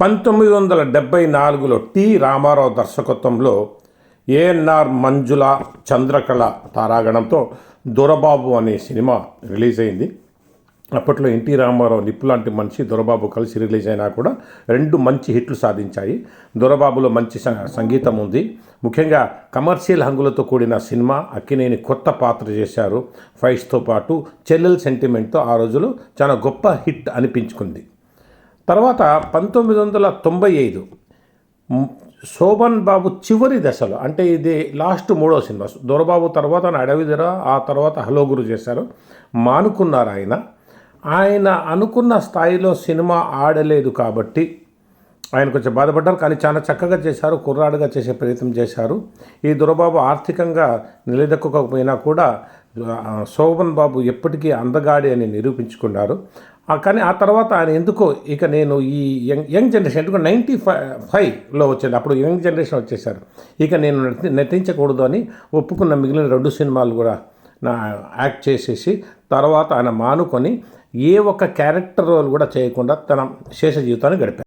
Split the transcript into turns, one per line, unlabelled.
పంతొమ్మిది వందల డెబ్బై నాలుగులో టి. రామారావు దర్శకత్వంలో ఏఎన్ఆర్ మంజుల చంద్రకళ తారాగణంతో దొరబాబు అనే సినిమా రిలీజ్ అయింది. అప్పట్లో ఎన్టీ రామారావు నిప్పు లాంటి మనిషి దొరబాబు కలిసి రిలీజ్ అయినా కూడా రెండు మంచి హిట్లు సాధించాయి. దొరబాబులో మంచి సంగీతం ఉంది. ముఖ్యంగా కమర్షియల్ హంగులతో కూడిన సినిమా అక్కినేని కొత్త పాత్ర చేశారు. ఫైట్స్తో పాటు చెల్లెల్ సెంటిమెంట్తో ఆ రోజులో చాలా గొప్ప హిట్ అనిపించుకుంది. తర్వాత పంతొమ్మిది వందల తొంభై ఐదు శోభన్ బాబు చివరి దశలో అంటే ఇది లాస్ట్ మూడో సినిమా దొరబాబు తర్వాత అడవిదర ఆ తర్వాత హలో గురు చేశారు మానుకున్నారు ఆయన. ఆయన అనుకున్న స్థాయిలో సినిమా ఆడలేదు కాబట్టి ఆయన కొంచెం బాధపడ్డారు కానీ చాలా చక్కగా చేశారు కుర్రాడుగా చేసే ప్రయత్నం చేశారు. ఈ దొరబాబు ఆర్థికంగా నిలదొక్కకపోయినా కూడా శోభన్ బాబు ఎప్పటికీ అందగాడి అని నిరూపించుకున్నారు. కానీ ఆ తర్వాత ఆయన ఎందుకో ఇక నేను ఈ యంగ్ యంగ్ జనరేషన్ ఎందుకు నైంటీ ఫైవ్ ఫైవ్లో వచ్చాడు అప్పుడు యంగ్ జనరేషన్ వచ్చేసారు. ఇక నేను నటి- నటించకూడదు అని ఒప్పుకున్న మిగిలిన రెండు సినిమాలు కూడా నా యాక్ట్ చేసేసి తర్వాత ఆయన మానుకొని ఏ ఒక్క క్యారెక్టర్ రోల్ కూడా చేయకుండా తన శేష జీవితాన్ని గడిపారు.